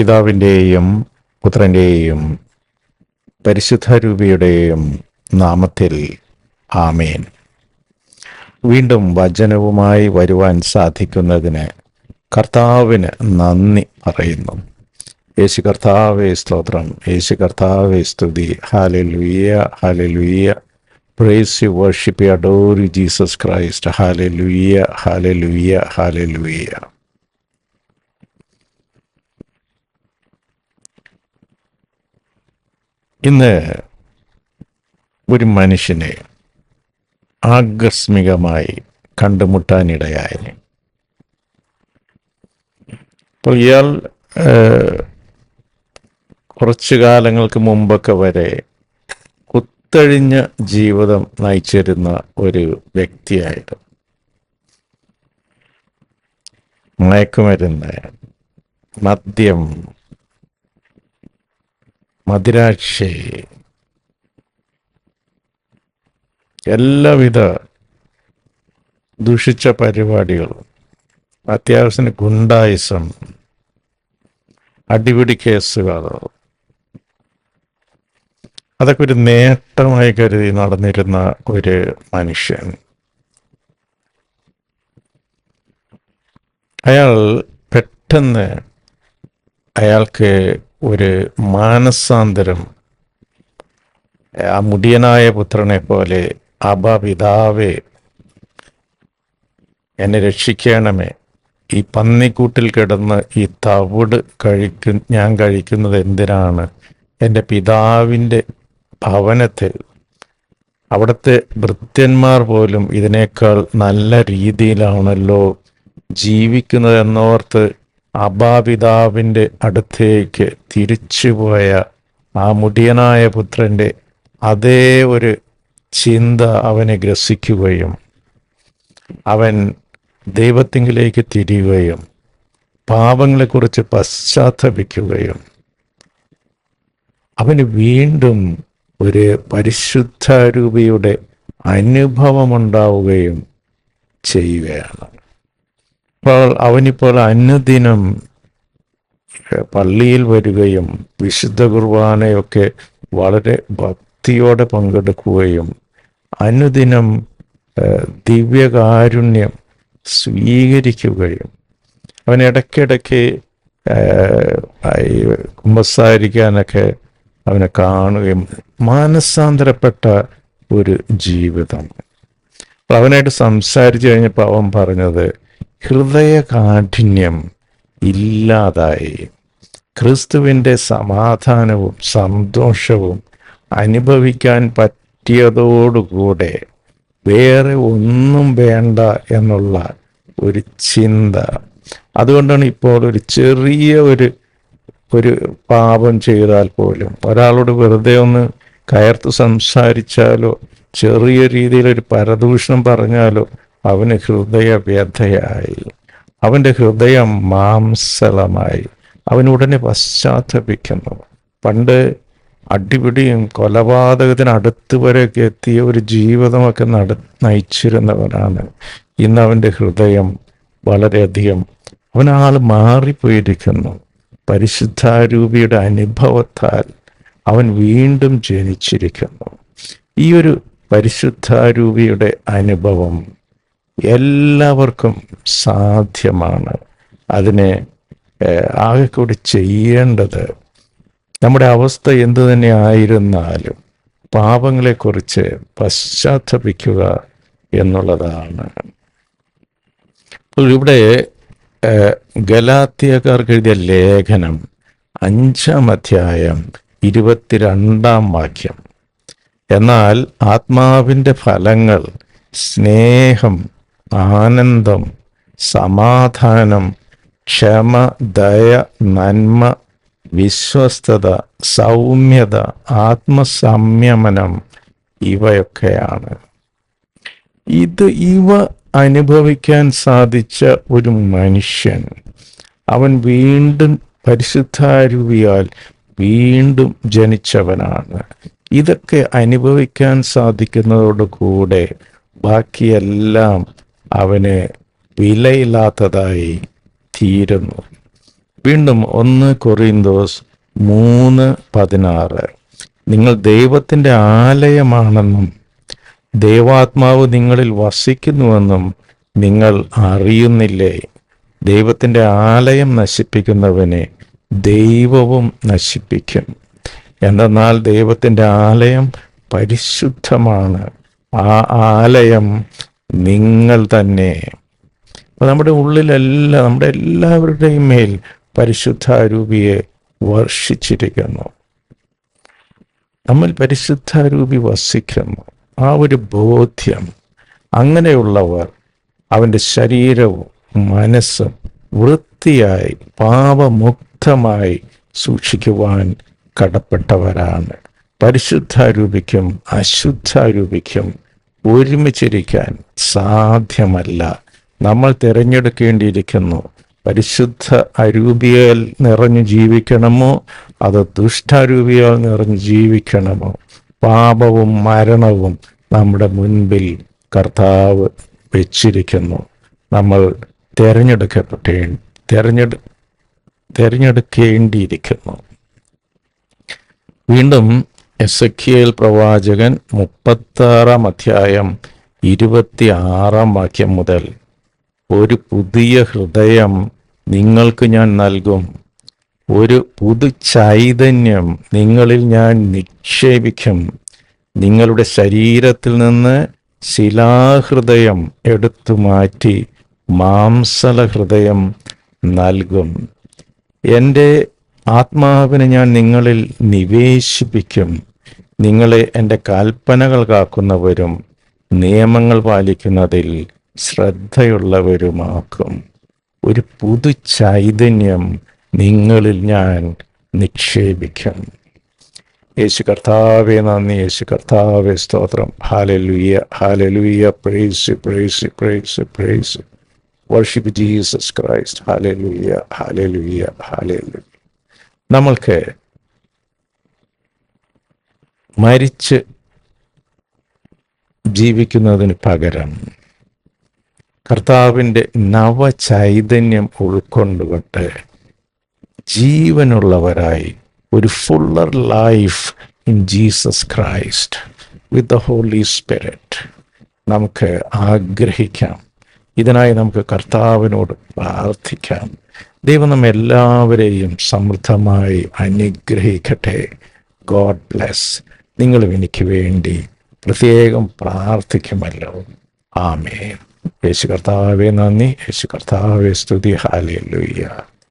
പിതാവിന്റെയും പുത്രന്റെയും പരിശുദ്ധരൂപിയുടെയും നാമത്തിൽ ആമേൻ. വീണ്ടും വചനവുമായി വരുവാൻ സാധിക്കുന്നതിന് കർത്താവിന് നന്ദി പറയുന്നു. യേശു കർത്താവെ സ്തോത്രം. യേശു കർത്താവെ സ്തുതി. Hallelujah hallelujah praise you worship adore Jesus Christ hallelujah hallelujah hallelujah ഇന്ന് ഒരു മനുഷ്യനെ ആകസ്മികമായി കണ്ടുമുട്ടാനിടയായി. അപ്പോൾ ഇയാൾ കുറച്ചു കാലങ്ങൾക്ക് മുമ്പൊക്കെ വരെ കുത്തഴിഞ്ഞ ജീവിതം നയിച്ചിരുന്ന ഒരു വ്യക്തിയായിട്ട് മയക്കുമരുന്ന് മദ്യം മദിരാക്ഷി. എല്ലാവിധ ദുഷിച്ച പരിപാടികളും അത്യാവശ്യത്തിന് ഗുണ്ടായിസം അടിപിടി കേസുകൾ അതൊക്കെ ഒരു നേട്ടമായി കരുതി നടന്നിരുന്ന ഒരു മനുഷ്യൻ. അയാൾ പെട്ടെന്ന് അയാൾക്ക് ഒരു മാനസാന്തരം. ആ മുടിയനായ പുത്രനെ പോലെ അബ പിതാവേ എന്നെ രക്ഷിക്കണമേ. ഈ പന്നിക്കൂട്ടിൽ കിടന്ന് ഈ തവിട് കഴിക്കു ഞാൻ കഴിക്കുന്നത് എന്തിനാണ്? എന്റെ പിതാവിന്റെ ഭവനത്തിൽ. അവിടുത്തെ ഭൃത്യന്മാർ പോലും ഇതിനേക്കാൾ നല്ല രീതിയിലാണല്ലോ ജീവിക്കുന്നത് എന്നോർത്ത് അബാപിതാവിന്റെ അടുത്തേക്ക് തിരിച്ചുപോയ ആ മുടിയനായ പുത്രന്റെ അതേ ഒരു ചിന്ത അവനെ ഗ്രസിക്കുകയും അവൻ ദൈവത്തിങ്കിലേക്ക് തിരിയുകയും പാപങ്ങളെക്കുറിച്ച് പശ്ചാത്തപിക്കുകയും അവന് വീണ്ടും ഒരു പരിശുദ്ധാരൂപിയുടെ അനുഭവമുണ്ടാവുകയും ചെയ്യുകയാണ്. അപ്പോൾ അവനിപ്പോൾ അനുദിനം പള്ളിയിൽ വരികയും വിശുദ്ധ കുർബാനയൊക്കെ വളരെ ഭക്തിയോടെ പങ്കെടുക്കുകയും അനുദിനം ദിവ്യകാരുണ്യം സ്വീകരിക്കുകയും അവൻ ഇടയ്ക്കിടയ്ക്ക് കുമ്പസാരിക്കാനൊക്കെ അവനെ കാണുകയും മാനസാന്തരപ്പെട്ട ഒരു ജീവിതം. അവനായിട്ട് സംസാരിച്ചു കഴിഞ്ഞപ്പോൾ അവൻ പറഞ്ഞത് ഹൃദയകാഠിന്യം ഇല്ലാതായി. ക്രിസ്തുവിന്റെ സമാധാനവും സന്തോഷവും അനുഭവിക്കാൻ പറ്റിയതോടുകൂടെ വേറെ ഒന്നും വേണ്ട എന്നുള്ള ഒരു ചിന്ത. അതുകൊണ്ടാണ് ഇപ്പോൾ ഒരു ചെറിയ ഒരു ഒരു പാപം ചെയ്താൽ പോലും ഒരാളോട് വെറുതെ ഒന്ന് കയർത്ത് സംസാരിച്ചാലോ ചെറിയ രീതിയിൽ ഒരു പരദൂഷണം പറഞ്ഞാലോ അവന് ഹൃദയ വ്യഥയായി. അവന്റെ ഹൃദയം മാംസളമായി. ഉടനെ പശ്ചാത്തപിക്കുന്നു. പണ്ട് അടിപിടിയും കൊലപാതകത്തിന് അടുത്ത് വരെയൊക്കെ എത്തിയ ഒരു ജീവിതമൊക്കെ നട നയിച്ചിരുന്നവനാണ്. ഇന്ന് അവന്റെ ഹൃദയം വളരെയധികം അവനാൾ മാറിപ്പോയിരിക്കുന്നു. പരിശുദ്ധാരൂപിയുടെ അനുഭവത്താൽ അവൻ വീണ്ടും ജനിച്ചിരിക്കുന്നു. ഈ ഒരു പരിശുദ്ധാരൂപിയുടെ അനുഭവം എല്ലാവർക്കും സാധ്യമാണ്. അതിനെ ആകെ കൂടി ചെയ്യേണ്ടത് നമ്മുടെ അവസ്ഥ എന്തു തന്നെ ആയിരുന്നാലും പാപങ്ങളെക്കുറിച്ച് പശ്ചാത്തപിക്കുക എന്നുള്ളതാണ്. ഇവിടെ ഏഹ്, ഗലാത്യക്കാർക്ക് എഴുതിയ ലേഖനം അഞ്ചാം അധ്യായം ഇരുപത്തിരണ്ടാം വാക്യം. എന്നാൽ ആത്മാവിന്റെ ഫലങ്ങൾ സ്നേഹം ആനന്ദം സമാധാനം ക്ഷമ ദയ നന്മ വിശ്വസ്തത സൗമ്യത ആത്മസംയമനം ഇവയൊക്കെയാണ്. ഇത് ഇവ അനുഭവിക്കാൻ സാധിച്ച ഒരു മനുഷ്യൻ. അവൻ വീണ്ടും പരിശുദ്ധാരൂപിയാൽ വീണ്ടും ജനിച്ചവനാണ്. ഇതൊക്കെ അനുഭവിക്കാൻ സാധിക്കുന്നതോടുകൂടെ ബാക്കിയെല്ലാം അവന് വിലയില്ലാത്തതായി തീരുന്നു. വീണ്ടും ഒന്ന് കൊറിന്തോസ് മൂന്ന് പതിനാറ്. നിങ്ങൾ ദൈവത്തിന്റെ ആലയമാണെന്നും ദൈവാത്മാവ് നിങ്ങളിൽ വസിക്കുന്നുവെന്നും നിങ്ങൾ അറിയുന്നില്ലേ? ദൈവത്തിന്റെ ആലയം നശിപ്പിക്കുന്നവനെ ദൈവവും നശിപ്പിക്കും. എന്തെന്നാൽ ദൈവത്തിന്റെ ആലയം പരിശുദ്ധമാണ്. ആ ആലയം നിങ്ങൾ തന്നെ. അപ്പൊ നമ്മുടെ ഉള്ളിലെല്ലാം നമ്മുടെ എല്ലാവരുടെയും മേൽ പരിശുദ്ധാരൂപിയെ വർഷിച്ചിരിക്കുന്നു. നമ്മൾ പരിശുദ്ധാരൂപി വസിക്കുന്നു. ആ ഒരു ബോധ്യം അങ്ങനെയുള്ളവർ അവന്റെ ശരീരവും മനസ്സും വൃത്തിയായി പാപമുക്തമായി സൂക്ഷിക്കുവാൻ കടപ്പെട്ടവരാണ്. പരിശുദ്ധാരൂപിക്കും അശുദ്ധാരൂപിക്കും ഒരുമിച്ചിരിക്കാൻ സാധ്യമല്ല. നമ്മൾ തിരഞ്ഞെടുക്കേണ്ടിയിരിക്കുന്നു. പരിശുദ്ധ അരൂപിയാൽ നിറഞ്ഞു ജീവിക്കണമോ? അത് ദുഷ്ടാരൂപിയാൽ നിറഞ്ഞു ജീവിക്കണമോ? പാപവും മരണവും നമ്മുടെ മുൻപിൽ കർത്താവ് വെച്ചിരിക്കുന്നു. നമ്മൾ തിരഞ്ഞെടുക്കപ്പെട്ടേ തിരഞ്ഞെടു തിരഞ്ഞെടുക്കേണ്ടിയിരിക്കുന്നു. വീണ്ടും എസ് പ്രവാചകൻ മുപ്പത്താറാം അധ്യായം ഇരുപത്തി ആറാം വാക്യം മുതൽ ഒരു പുതിയ ഹൃദയം നിങ്ങൾക്ക് ഞാൻ നൽകും. ഒരു പുതു ചൈതന്യം നിങ്ങളിൽ ഞാൻ നിക്ഷേപിക്കും. നിങ്ങളുടെ ശരീരത്തിൽ നിന്ന് ശിലാഹൃദയം എടുത്തു മാറ്റി മാംസല ഹൃദയം നൽകും. എന്റെ ആത്മാവിനെ ഞാൻ നിങ്ങളിൽ നിവേശിപ്പിക്കും. നിങ്ങളെ എന്റെ കൽപ്പനകൾ കാക്കുന്നവരും നിയമങ്ങൾ പാലിക്കുന്നതിൽ ശ്രദ്ധയുള്ളവരുമാക്കും. ഒരു പുതു ചൈതന്യം നിങ്ങളിൽ ഞാൻ നിക്ഷേപിക്കും. യേശു കർത്താവെ നന്ദി. യേശു കർത്താവെ സ്തോത്രം. Hallelujah hallelujah praise praise praise praise worship Jesus Christ hallelujah hallelujah hallelujah നമ്മൾക്ക് മരിച്ച് ജീവിക്കുന്നതിന് പകരം കർത്താവിന്റെ നവചൈതന്യം ഉൾക്കൊണ്ടുകൊണ്ട് ജീവനുള്ളവരായി ഒരു fuller life in Jesus Christ with the holy spirit നമുക്ക് ആഗ്രഹിക്കാം. ഇതിനായി നമുക്ക് കർത്താവിനോട് പ്രാർത്ഥിക്കാം. ദൈവം നമ്മെ എല്ലാവരെയും സമൃദ്ധമായി അനുഗ്രഹിക്കട്ടെ. ഗോഡ് ബ്ലെസ് നിങ്ങളും എനിക്ക് വേണ്ടി പ്രത്യേകം പ്രാർത്ഥിക്കുമല്ലോ. ആമേ യേശു കർത്താവേ നന്ദി. യേശു കർത്താവേ സ്തുതി. ഹാലേ